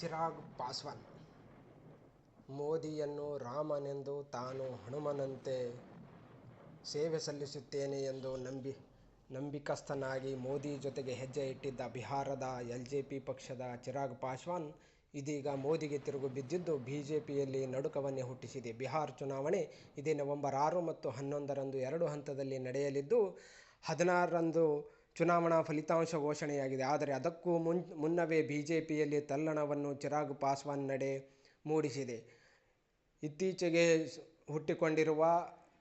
ಚಿರಾಗ್ ಪಾಸ್ವಾನ್ ಮೋದಿಯನ್ನು ರಾಮನೆಂದು ತಾನು ಹನುಮನಂತೆ ಸೇವೆ ಸಲ್ಲಿಸುತ್ತೇನೆ ಎಂದು ನಂಬಿ ನಂಬಿಕಸ್ಥನಾಗಿ ಮೋದಿ ಜೊತೆಗೆ ಹೆಜ್ಜೆ ಇಟ್ಟಿದ್ದ ಬಿಹಾರದ ಎಲ್ಜೆಪಿ ಪಕ್ಷದ ಚಿರಾಗ್ ಪಾಸ್ವಾನ್ ಇದೀಗ ಮೋದಿಗೆ ತಿರುಗು ಬಿದ್ದಿದ್ದು ಬಿಜೆಪಿಯಲ್ಲಿ ನಡುಕವನ್ನೇ ಹುಟ್ಟಿಸಿದೆ. ಬಿಹಾರ್ ಚುನಾವಣೆ ಇದೇ ನವೆಂಬರ್ ಆರು ಮತ್ತು ಹನ್ನೊಂದರಂದು ಎರಡು ಹಂತದಲ್ಲಿ ನಡೆಯಲಿದ್ದು, ಹದಿನಾರರಂದು ಚುನಾವಣಾ ಫಲಿತಾಂಶ ಘೋಷಣೆಯಾಗಿದೆ. ಆದರೆ ಅದಕ್ಕೂ ಮುನ್, ಮುನ್ನವೇ ಬಿಜೆಪಿಯಲ್ಲಿ ತಲ್ಲಣವನ್ನು ಚಿರಾಗ್ ಪಾಸ್ವಾನ್ ನಡೆ ಮೂಡಿಸಿದೆ. ಇತ್ತೀಚೆಗೆ ಹುಟ್ಟಿಕೊಂಡಿರುವ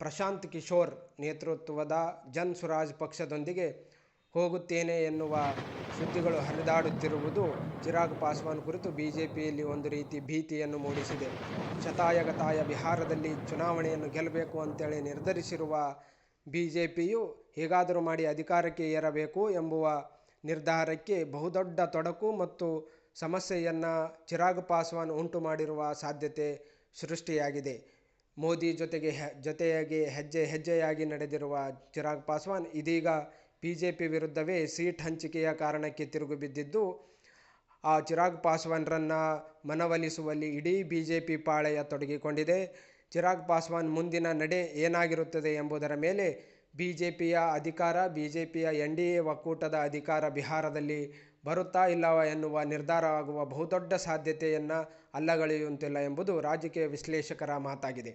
ಪ್ರಶಾಂತ್ ಕಿಶೋರ್ ನೇತೃತ್ವದ ಜನ್ ಸುರಾಜ್ ಪಕ್ಷದೊಂದಿಗೆ ಹೋಗುತ್ತೇನೆ ಎನ್ನುವ ಸುದ್ದಿಗಳು ಹರಿದಾಡುತ್ತಿರುವುದು ಚಿರಾಗ್ ಪಾಸ್ವಾನ್ ಕುರಿತು ಬಿಜೆಪಿಯಲ್ಲಿ ಒಂದು ರೀತಿ ಭೀತಿಯನ್ನು ಮೂಡಿಸಿದೆ. ಶತಾಯಗತಾಯ ಬಿಹಾರದಲ್ಲಿ ಚುನಾವಣೆಯನ್ನು ಗೆಲ್ಲಬೇಕು ಅಂತೇಳಿ ನಿರ್ಧರಿಸಿರುವ ಬಿಜೆಪಿಯು ಹೇಗಾದರೂ ಮಾಡಿ ಅಧಿಕಾರಕ್ಕೆ ಏರಬೇಕು ಎಂಬುವ ನಿರ್ಧಾರಕ್ಕೆ ಬಹುದೊಡ್ಡ ತೊಡಕು ಮತ್ತು ಸಮಸ್ಯೆಯನ್ನು ಚಿರಾಗ್ ಪಾಸ್ವಾನ್ ಉಂಟು ಮಾಡಿರುವ ಸಾಧ್ಯತೆ ಸೃಷ್ಟಿಯಾಗಿದೆ. ಮೋದಿ ಜೊತೆಗೆ ಜೊತೆಯಾಗಿ ಹೆಜ್ಜೆ ಹೆಜ್ಜೆಯಾಗಿ ನಡೆದಿರುವ ಚಿರಾಗ್ ಪಾಸ್ವಾನ್ ಇದೀಗ ಬಿಜೆಪಿ ವಿರುದ್ಧವೇ ಸೀಟ್ ಹಂಚಿಕೆಯ ಕಾರಣಕ್ಕೆ ತಿರುಗು ಬಿದ್ದಿದ್ದು, ಆ ಚಿರಾಗ್ ಪಾಸ್ವಾನ್ರನ್ನು ಮನವೊಲಿಸುವಲ್ಲಿ ಇಡೀ ಬಿಜೆಪಿ ಪಾಳೆಯ ತೊಡಗಿಕೊಂಡಿದೆ. ಚಿರಾಗ್ ಪಾಸ್ವಾನ್ ಮುಂದಿನ ನಡೆ ಏನಾಗಿರುತ್ತದೆ ಎಂಬುದರ ಮೇಲೆ ಬಿಜೆಪಿಯ ಅಧಿಕಾರ, ಬಿಜೆಪಿಯ ಎ ಒಕ್ಕೂಟದ ಅಧಿಕಾರ ಬಿಹಾರದಲ್ಲಿ ಬರುತ್ತಾ ಇಲ್ಲವಾ ಎನ್ನುವ ನಿರ್ಧಾರ ಆಗುವ ಬಹುದೊಡ್ಡ ಸಾಧ್ಯತೆಯನ್ನು ಅಲ್ಲಗಳೆಯುವಂತಿಲ್ಲ ಎಂಬುದು ರಾಜಕೀಯ ವಿಶ್ಲೇಷಕರ ಮಾತಾಗಿದೆ.